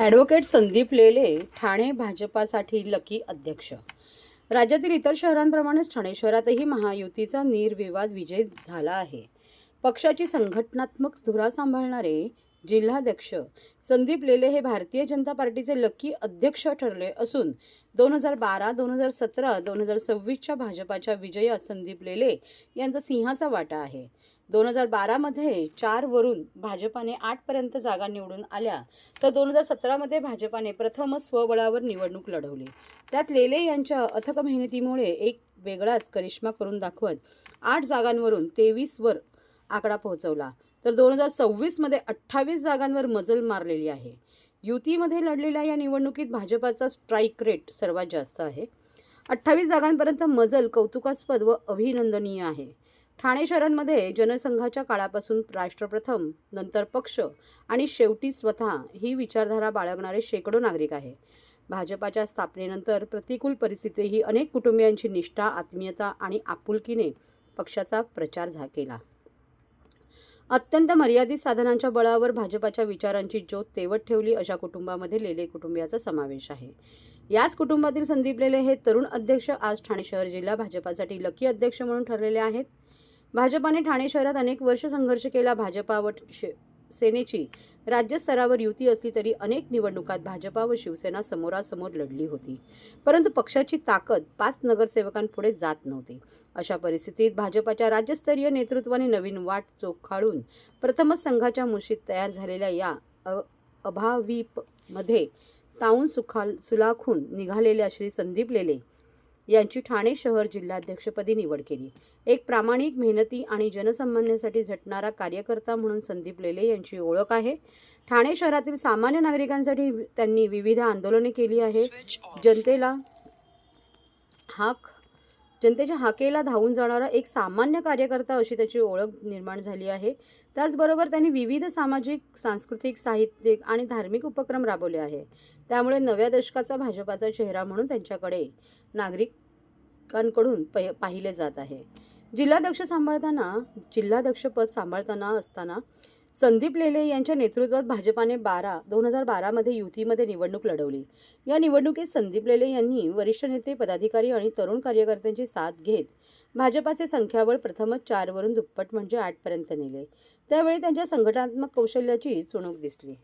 Advocate Sandeep Lele Thane भाजपासाठी lucky अध्यक्ष. राज्यातील इतर शहरांप्रमाणेच ठाणे शहरातही महायुतीचा निर्विवाद विजय झाला आहे. पक्षाची संघटनात्मक धुरा सांभाळणारे जिल्हाध्यक्ष संदीप लेले हे भारतीय जनता पार्टीचे लकी अध्यक्ष ठरले असून दोन हजार बारा दोन हजार सतरा दोन हजार सव्वीसच्या भाजपाच्या विजयात संदीप लेले यांचा सिंहाचा वाटा आहे. दोन हजार बारामध्ये चारवरून भाजपाने आठपर्यंत जागा निवडून आल्या तर दोन हजार सतरामध्ये भाजपाने प्रथमच स्वबळावर निवडणूक लढवली. त्यात लेले यांच्या अथक मेहनतीमुळे एक वेगळाच करिश्मा करून दाखवत आठ जागांवरून तेवीसवर आकडा पोहोचवला. तर दोन हजार सव्वीसमध्ये अठ्ठावीस जागांवर मजल मारलेली आहे. युतीमध्ये लढलेल्या या निवडणुकीत भाजपाचा स्ट्राईक रेट सर्वात जास्त आहे. अठ्ठावीस जागांपर्यंत मजल कौतुकास्पद व अभिनंदनीय आहे. ठाणे शहरांमध्ये जनसंघाच्या काळापासून राष्ट्रप्रथम नंतर पक्ष आणि शेवटी स्वतः ही विचारधारा बाळगणारे शेकडो नागरिक आहे. भाजपाच्या स्थापनेनंतर प्रतिकूल परिस्थितीही अनेक कुटुंबियांची निष्ठा आत्मीयता आणि आपुलकीने पक्षाचा प्रचार झा केला. अत्यंत मर्यादित साधनांच्या बळावर भाजपाच्या विचारांची ज्योत तेवत ठेवली अशा कुटुंबामध्ये लेले कुटुंबियाचा समावेश आहे. याच कुटुंबातील संदीप लेले हे तरुण अध्यक्ष आज ठाणे शहर जिल्हा भाजपासाठी लकी अध्यक्ष म्हणून ठरलेले आहेत. भाजपाने ठाणे शहरात अनेक वर्ष संघर्ष केला भाजपा व सेनेची. राज्यस्तरावर युती असली तरी अनेक निवडणुकात भाजपा व शिवसेना समोरासमोर लढली होती. परंतु पक्षाची ताकद पाच नगरसेवकांपुढे जात नव्हती. अशा परिस्थितीत भाजपाच्या राज्यस्तरीय नेतृत्वाने नवीन वाट चोखाळून प्रथमच संघाच्या मुशीत तयार झालेल्या या अ- ताऊन सुखाल सुलाखून निघालेल्या श्री संदीप लेले यांची ठाणे शहर जिल्हाध्यक्षपदी निवड केली. एक प्रामाणिक मेहनती आणि जनसामान्यांसाठी झटणारा कार्यकर्ता म्हणून संदीप लेले यांची ओळख आहे. ठाणे शहरातील सामान्य नागरिकांसाठी त्यांनी विविध आंदोलने केली आहे जनतेला हाक जनतेच्या हाकेला धावून जाणारा एक सामान्य कार्यकर्ता अशी त्याची ओळख निर्माण झाली आहे. त्याचबरोबर त्यांनी विविध सामाजिक सांस्कृतिक साहित्यिक आणि धार्मिक उपक्रम राबवले आहे त्यामुळे नव्या दशकाचा भाजपाचा चेहरा म्हणून त्यांच्याकडे नागरिकांकडून प पाहिले जात आहे. जिल्हाध्यक्ष सांभाळताना जिल्हाध्यक्षपद सांभाळताना असताना संदीप लेले यांच्या नेतृत्वात भाजपाने बारा दोन हजार बारामध्ये युतीमध्ये निवडणूक लढवली. या निवडणुकीत संदीप लेले यांनी वरिष्ठ नेते पदाधिकारी आणि तरुण कार्यकर्त्यांची साथ घेत भाजपाचे संख्याबळ प्रथमच चारवरून दुप्पट म्हणजे आठपर्यंत नेले. त्यावेळी त्यांच्या संघटनात्मक कौशल्याची चुणूक दिसली.